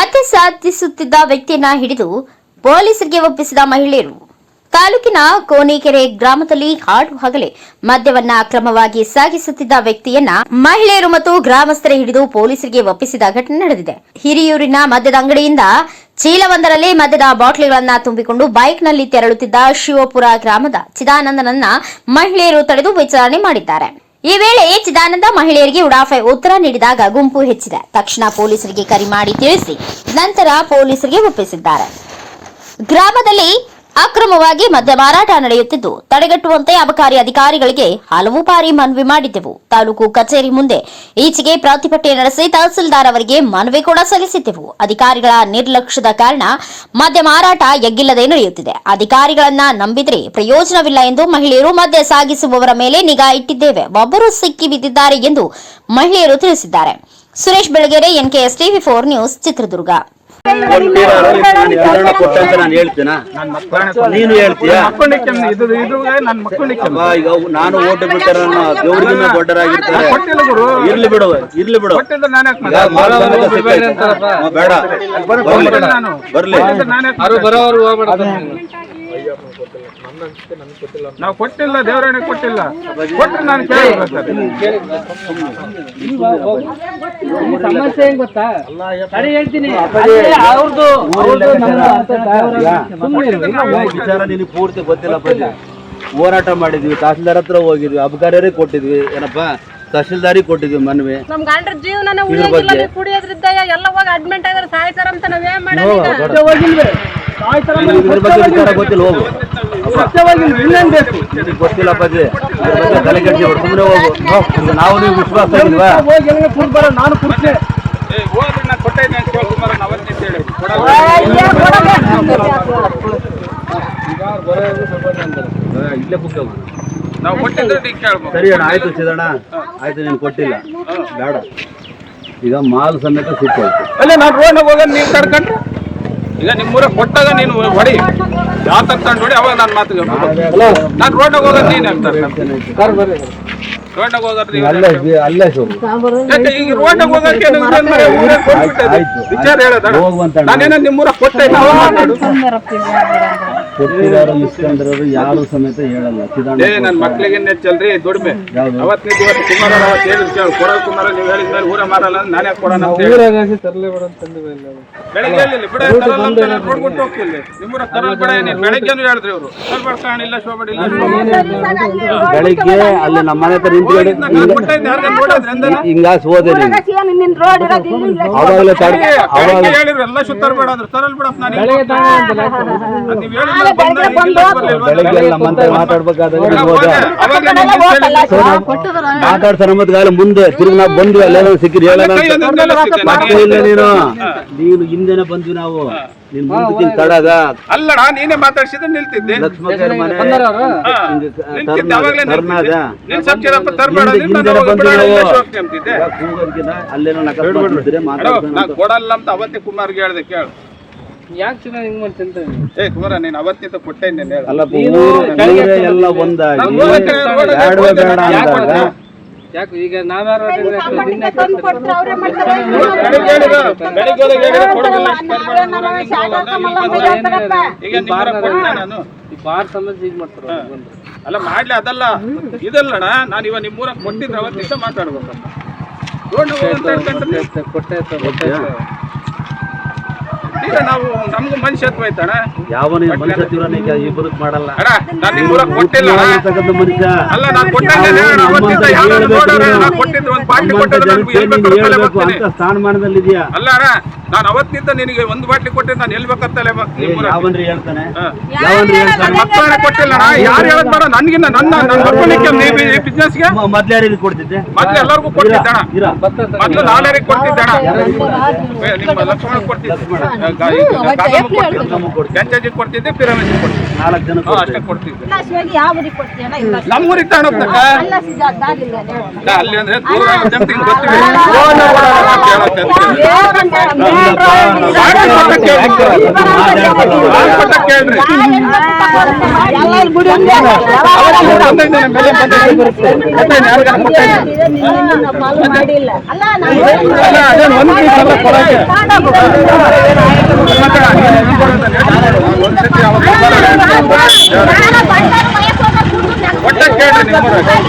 ಮದ್ಯ ಸಾಧಿಸುತ್ತಿದ್ದ ವ್ಯಕ್ತಿಯನ್ನ ಹಿಡಿದು ಪೊಲೀಸರಿಗೆ ಒಪ್ಪಿಸಿದ ಮಹಿಳೆಯರು. ತಾಲೂಕಿನ ಕೋನೇಕೆರೆ ಗ್ರಾಮದಲ್ಲಿ ಹಾಡು ಹಗಲೇ ಮದ್ಯವನ್ನ ಅಕ್ರಮವಾಗಿ ಸಾಗಿಸುತ್ತಿದ್ದ ವ್ಯಕ್ತಿಯನ್ನ ಮಹಿಳೆಯರು ಮತ್ತು ಗ್ರಾಮಸ್ಥರೇ ಹಿಡಿದು ಪೊಲೀಸರಿಗೆ ಒಪ್ಪಿಸಿದ ಘಟನೆ ನಡೆದಿದೆ. ಹಿರಿಯೂರಿನ ಮದ್ಯದ ಅಂಗಡಿಯಿಂದ ಚೀಲವೊಂದರಲ್ಲಿ ಮದ್ಯದ ಬಾಟ್ಲಿಗಳನ್ನ ತುಂಬಿಕೊಂಡು ಬೈಕ್ನಲ್ಲಿ ತೆರಳುತ್ತಿದ್ದ ಶಿವಪುರ ಗ್ರಾಮದ ಚಿದಾನಂದನನ್ನ ಮಹಿಳೆಯರು ತಡೆದು ವಿಚಾರಣೆ ಮಾಡಿದ್ದಾರೆ. ಈ ವೇಳೆ ಚಿದಾನಂದ ಮಹಿಳೆಯರಿಗೆ ಉಡಾಫೆ ಉತ್ತರ ನೀಡಿದಾಗ ಗುಂಪು ಹೆಚ್ಚಿದೆ. ತಕ್ಷಣ ಪೊಲೀಸರಿಗೆ ಕರೆ ಮಾಡಿ ತಿಳಿಸಿ, ನಂತರ ಪೊಲೀಸರಿಗೆ ಒಪ್ಪಿಸಿದ್ದಾರೆ. ಗ್ರಾಮದಲ್ಲಿ ಅಕ್ರಮವಾಗಿ ಮದ್ಯ ಮಾರಾಟ ನಡೆಯುತ್ತಿದ್ದು, ತಡೆಗಟ್ಟುವಂತೆ ಅಬಕಾರಿ ಅಧಿಕಾರಿಗಳಿಗೆ ಹಲವು ಬಾರಿ ಮನವಿ ಮಾಡಿದ್ದೆವು. ತಾಲೂಕು ಕಚೇರಿ ಮುಂದೆ ಈಚೆಗೆ ಪ್ರತಿಭಟನೆ ನಡೆಸಿ ತಹಸೀಲ್ದಾರ್ ಅವರಿಗೆ ಮನವಿ ಕೂಡ ಸಲ್ಲಿಸಿದ್ದೆವು. ಅಧಿಕಾರಿಗಳ ನಿರ್ಲಕ್ಷ್ಯದ ಕಾರಣ ಮದ್ಯ ಮಾರಾಟ ಎಗ್ಗಿಲ್ಲದೆ ನಡೆಯುತ್ತಿದೆ. ಅಧಿಕಾರಿಗಳನ್ನ ನಂಬಿದ್ರೆ ಪ್ರಯೋಜನವಿಲ್ಲ ಎಂದು ಮಹಿಳೆಯರು ಮದ್ಯ ಸಾಗಿಸುವವರ ಮೇಲೆ ನಿಗಾ ಇಟ್ಟಿದ್ದೇವೆ. ಒಬ್ಬರು ಸಿಕ್ಕಿ ಬಿದ್ದಿದ್ದಾರೆ ಎಂದು ಮಹಿಳೆಯರು ತಿಳಿಸಿದ್ದಾರೆ. Suresh Belagere, NKS TV four news, Chitradurga. ನಾನು ವಿವರಣೆ ಕೊಟ್ಟೆ ಅಂತ ನಾನು ಹೇಳ್ತೀನಾ ನೀನು ಹೇಳ್ತೀಯಾ ಈಗ ನಾನು ಓಟ್ ಬಿಟ್ಟರೆ ದೇವ್ರಿಗಿನ್ನ ದೊಡ್ಡರಾಗಿರ್ತಾರೆ ಇರ್ಲಿ ಬಿಡು ಇರ್ಲಿ ಬಿಡು ಬೇಡ ಬರ್ಲಿ ಬರ್ಲಿ ನಾವು ಕೊಟ್ಟಿಲ್ಲ ದೇವರಣ್ಣ ಕೊಟ್ಟಿಲ್ಲ. ಕೊಟ್ಟರೆ ನಾನು ಕೇಳಿ ಸಮಸ್ಯೆ ಏನ್ ಗೊತ್ತಾ? ಸರಿ ಹೇಳ್ತೀನಿ. ಅವ್ರದ್ದು ವಿಚಾರ ನಿನಗೆ ಪೂರ್ತಿ ಗೊತ್ತಿಲ್ಲ ಹೋರಾಟ ಮಾಡಿದ್ವಿ ತಹಸೀಲ್ದಾರ್ ಹತ್ರ ಹೋಗಿದ್ವಿ ಅಬಕಾರಿಯರಿಗೆ ಕೊಟ್ಟಿದ್ವಿ. ಏನಪ್ಪಾ? ತಹಸೀಲ್ದಾರಿ ಕೊಟ್ಟಿದ್ವಿ ಮನವಿ. ನಮ್ ಗಂಡ್ರ ಜೀವನ ಕುಡಿಯೋದ್ರಿಂದ ಎಲ್ಲ ಹೋಗಿ ಅಡ್ಮಿಂಟ್ ಆಗಿದ್ರೆ. ಸಾಯ್ತಾರ ಅಂತ ನಾವೇನ್ ಮಾಡೋದು ಗೊತ್ತಿಲ್ಲ ಹೋಗು. ಇನ್ನೇನ್ ಬೇಕು. ನಿನಗೆ ಗೊತ್ತಿಲ್ಲ ಪದ್ಯ ಇದ್ರ ಬಗ್ಗೆ ತಲೆ ಕೆಡಿಸಿ ಸುಮ್ಮನೆ ಹೋಗು. ಈಗ ನಾವು ನೀವು ವಿಶ್ವಾಸ ಇಲ್ವಾ? ಹೋಗಿ ಕುಡ್ ಬರೋ ನಾನು ಕುಡ್ತೀನಿ ಇಲ್ಲೇ ಬುಕ್ ಸರಿ ಅಣ್ಣ ಆಯ್ತು ಸಿದಣ್ಣ ಆಯ್ತು ನೀನು ಕೊಟ್ಟಿಲ್ಲ. ಬೇಡ. ಈಗ ಮಾಲ್ ಸಮೇತ ಸಿಕ್ಕೋಯ್ತು ಅಲ್ಲೇ ನಾನು ರೋಡ್ ಹೋಗೋದು ನೀವು ತಡ್ಕೊಂಡ್ರೆ ಈಗ ನಿಮ್ಮೂರ ಕೊಟ್ಟಾಗ ನೀನು ಹೊಡಿ. ಯಾವ ತಂದು ಹೊಡಿ ಅವಾಗ ನಾನು ಮಾತು ನಾನು ರೋಡ್ನಾಗ ಹೋಗೋದು ನೀನು ಅಂತಾರೆ ರೋಡ್ನಾಗ ಹೋಗೋದು ಈಗ ರೋಡ್ನಾಗ ಹೋಗಕ್ಕೆ. ವಿಚಾರ ಹೇಳ ನಾನೇನೋ ನಿಮ್ಮೂರ ಕೊಟ್ಟೆ ಮಾತಾಡು ಯಾರು ಸಮೇತ ಹೇಳಲ್ಲ. ಏ ನನ್ನ ಮಕ್ಕಳಿಗೆ ನೆಚ್ಚಲ್ರಿ ದುಡಿಮೆ. ಯಾವ್ದು? ಅವತ್ತಿನ ದಿವಸ ಕುಮಾರ ಅವತ್ತು ಹೇಳಿದ್ರು ಕೇಳು. ಕೊಡೋ ಕುಮಾರ ನೀವು ಹೇಳಿದ ಮೇಲೆ ಊರ ಮಾರಲ್ಲ ಅಂದ್ರೆ ನಾನೇ ಕೊಡೋಣ ಅಂತ ಹೇಳಿ. ಬೆಳಗ್ಗೆ ಹೇಳಿಲ್ಲ ಬಿಡ ತರಲ್ಲ ಅಂತ ನಾನು ನೋಡ್ಬಿಟ್ಟು ಹೋಗ್ತಿಲ್ಲ ನಿಮ್ಮೂರ ತರಲ್ ಬಿಡ ನೀನು ಬೆಳಗ್ಗೆನೂ ಹೇಳಿದ್ರಿ ಇವರು. ತರಬೇಡ ಕಾಣಿಲ್ಲ ಶೋಭಡಿಲ್ಲ ಬೆಳಿಗ್ಗೆ ಅಲ್ಲಿ ನಮ್ಮ ಮನೆ ಹತ್ರ ನಿಂತ್ಕೊಂಡು ನಾನು ಕೊಟ್ಟಿದ್ದೆ ಯಾರಿಗಾರು ನೋಡಿದ್ರಿ ಅಂದನ ಹಿಂಗಾಸ್ ಹೋದೆ ನೀನು. ನಿನ್ ರೋಡ್ ಇರೋದು ಇಲ್ಲಿ ಇಲ್ಲ. ಅವಾಗಲೇ ತಡ ಅವಾಗ ಹೇಳಿದ್ರು ಎಲ್ಲ ಸುತ್ತಾರ ಬೇಡ ಅಂದ್ರೆ ತರಲ್ ಬಿಡಪ್ಪ ನಾನು? ಬೆಳಿಗ್ಗೆ ನೀವು ಹೇಳಿಲ್ಲ. ಮಾತಾಡ್ತಾರ ಮತ್ತೆ ಗಾಲ ಮುಂದೆ ತಿರುಗಿ ನಾವು ಬಂದ್ವಿ ಅಲ್ಲೆಲ್ಲ ಸಿಕ್ಕಿರಿ ಹೇಳೋಣ ಮತ್ತೆ ಇಲ್ಲ ನೀನು. ನೀನು ಹಿಂದೆನೆ ಬಂದ್ವಿ ನಾವು. ನೀನ್ ಮುಂದಕ್ಕಿಂತ ತಡದ. ಅಲ್ಲಣ್ಣ ನೀನೇ ಮಾತಾಡ್ಸಿದ್ರೆ ನಿಲ್ತಿದ್ದೆ. ಮನೆ. ಹಿಂದೆನೆ ಬಂದ್ವಿ ನಾವು. ಅಲ್ಲೇನೋ. ಕೊಡಲ್ಲ ಅಂತ ಅವತ್ತೇ ಕುಮಾರ್ಗೆ ಹೇಳ್ದೆ ಕೇಳು. ಯಾಕೆ ಚೆನ್ನಾಗಿ ಹಿಂಗ್ ಮಾಡ್ತೀನಿ ಏ ಕುಮಾರ ನೀನ್ ಅವತ್ತಿಂದ ಕೊಟ್ಟೆ ನೀನ್ ಹೇಳು. ಅಲ್ಲಪ್ಪ ಊರು ಊರೇ ಎಲ್ಲ ಒಂದಾಗಿ ನಾವು ರೋಡಕ್ಕೆ ರೋಡಕ್ಕೆ ಬೇಡವೇ ಬೇಡ ಯಾಕೆ ಅಂದಾಗ ಯಾಕೆ ಈಗ ನಾವ್ಯಾರು. ಬೆಳಿಗ್ಗೆ ಬೆಳಿಗ್ಗೆ ಹೋದಾಗ ಕೊಡೋದಿಲ್ಲ, ಕೊಟ್ಟೆ ನಾನು. ಈ ಬಾರ್ ಸಮಸ್ಯೆ ಮಾಡ್ತಾರ ಅಲ್ಲ ಮಾಡ್ಲಿ ಅದಲ್ಲ. ಇದಲ್ಲಣ್ಣ ನಾನು ಇವ ನಿಮ್ಮೂರ ಕೊಟ್ಟಿದ್ರೆ ಅವತ್ತಿಂದ ಮಾತಾಡ್ಬೇಕು ರೋಡ್ ಹೋಗಂತ ಹೇಳ್ಕೊಂಡ್ರೆ ಕೊಟ್ಟೆ. ಈಗ ನಾವು ನಮ್ಗೂ ಮನುಷ್ಯತ್ವ ಐತಣ್ಣ. ಯಾವನೇ ಮನುಷ್ಯ ತೀವ್ರನಿಗೆ ಈ ಬದುಕು ಮಾಡಲ್ಲ. ಅಣ್ಣ ನಾನು ನಿಮ್ಮೂರ ಕೊಟ್ಟಿಲ್ಲ. ಆಗಿರ್ತಕ್ಕಂಥ ಮನುಷ್ಯ? ಅಲ್ಲ ನಾನು ಕೊಟ್ಟಂಗೆ ಅವತ್ತಿಂದ ಯಾರು ಕೊಟ್ಟಿದ್ದು ಒಂದು ಕೊಟ್ಟಿದ್ದು ಹೇಳ್ಬೇಕು ಅಂತ ಸ್ಥಾನಮಾನದಲ್ಲಿದ್ಯಾ ಅಲ್ಲ ಅಣ್ಣ. ನಾನು ಅವತ್ತಿಂದ ನಿನಗೆ ಒಂದು ಬಾಟ್ಲಿ ಕೊಟ್ಟೆ ನಾನು ಎಲ್ಲಿ ಹೇಳ್ತಾನೆ ಮಕ್ಕಳನ್ನ ಕೊಟ್ಟಿಲ್ಲ ಅಣ್ಣ ಯಾರು ಹೇಳಕ್ ಬೇಡ ನನ್ಗಿನ್ನ ನನ್ನ ನನ್ನ ಮಕ್ಕಳಿಗೆ ಈ ಬಿಸ್ನೆಸ್ಗೆ ಮೊದ್ಲು ಯಾರಿಗೆ ಕೊಡ್ತಿದ್ದೆ ಮೊದ್ಲು ಎಲ್ಲರಿಗೂ ಕೊಟ್ಟಿದ್ದಣ ಇರ ಮೊದ್ಲು ಕೊಡ್ತಿದ್ದಣ ಏ, ನಿಮ್ಮ ಲಕ್ಷ್ಮಣ ಕೊಡ್ತಿದ್ದೆ ಗಂಜಾಜಿ ಕೊಡ್ತಿದ್ದೆ ಪಿರಮಿಡ್ ಕೊಡ್ತಿದ್ದೆ ನಾಲ್ಕು ಜನ ಹಾ, ಅಷ್ಟೇ ಕೊಡ್ತಿದ್ದೆ ಇಲಾಖೆಯಾಗಿ ಯಾವ ಊರಿಗೆ ಕೊಡ್ತೀಯಣ್ಣ? ಇಲ್ಲ. ನಮ್ಮ ಊರಿಗೆ ತಗೊಂಡೋಗ್ತಕ್ಕ ಎಲ್ಲ ಸಿಜ ಅಲ್ಲಿ ಅಂದ್ರೆ ದೂರ ಗೊತ್ತಿದೆ ರೋಡ್ನ ಓಡಾಡೋಣ ಅಂತ ಹೇಳತ್ತೆ ಅಂತ. ಬೇಗಂತ ಕೊಟ್ಟ ಕೇಳ್ರಿ ಬಂದೈತೆ ನಮ್ಮ